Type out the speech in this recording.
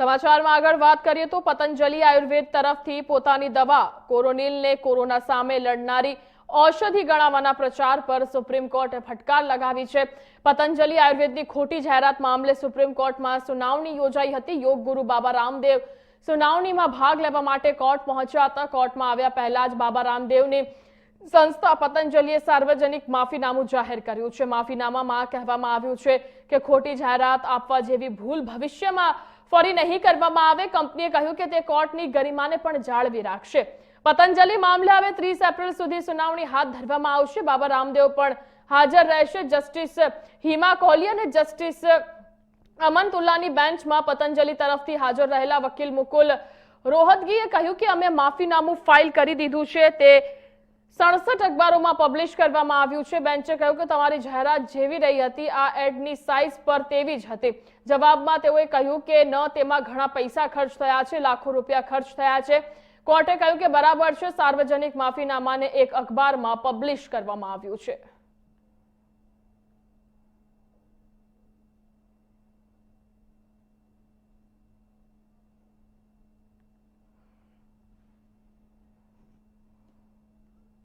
સમાચારમાં આગળ વાત કરીએ તો પતંજલિ આયુર્વેદ તરફથી પોતાની દવા, કોરોનિલને કોરોના સામે લડનારી ઔષધિ ગણાવવાના પ્રચાર પર સુપ્રીમ કોર્ટે ફટકાર લગાવી છે. પતંજલિ આયુર્વેદની ખોટી જાહેરાત મામલે સુપ્રીમ કોર્ટમાં સુનાવણી યોજાઈ હતી. યોગ ગુરુ બાબા રામદેવ સુનાવણીમાં ભાગ લેવા માટે કોર્ટ પહોંચ્યા હતા. કોર્ટમાં આવ્યા પહેલા જ બાબા રામદેવની સંસ્થા પતંજલિએ સાર્વજનિક માફીનામું જાહેર કર્યું છે. માફીનામામાં કહેવામાં આવ્યું છે કે ખોટી જાહેરાત આપવા જેવી ભૂલ ભવિષ્યમાં ફરી નહીં કરવામાં આવે, કંપનીએ કહ્યું કે તે કોર્ટની ગરિમાને પણ જાળવી રાખશે. પતંજલિ મામલે હવે ત્રીસ એપ્રિલ સુધી સુનાવણી હાથ ધરવામાં આવશે. બાબા રામદેવ પણ હાજર રહેશે. જસ્ટિસ હિમા કોહલી અને જસ્ટિસ અમનતુલ્લાની બેન્ચમાં પતંજલિ તરફથી હાજર રહેલા વકીલ મુકુલ રોહતગીએ કહ્યું કે અમે માફીનામું ફાઇલ કરી દીધું છે. તે સડસઠ અખબારોમાં પબ્લિશ કરવામાં આવ્યું છે. બેન્ચે કહ્યું કે તમારી જાહેરાત જેવી રહી હતી, આ એડની સાઇઝ પર તેવી જ હતી. જવાબમાં તેઓએ કહ્યું કે ન, તેમાં ઘણા પૈસા ખર્ચ થયા છે, લાખો રૂપિયા ખર્ચ થયા છે. કોર્ટે કહ્યું કે બરાબર છે, સાર્વજનિક માફીનામાને એક અખબારમાં પબ્લિશ કરવામાં આવ્યું છે.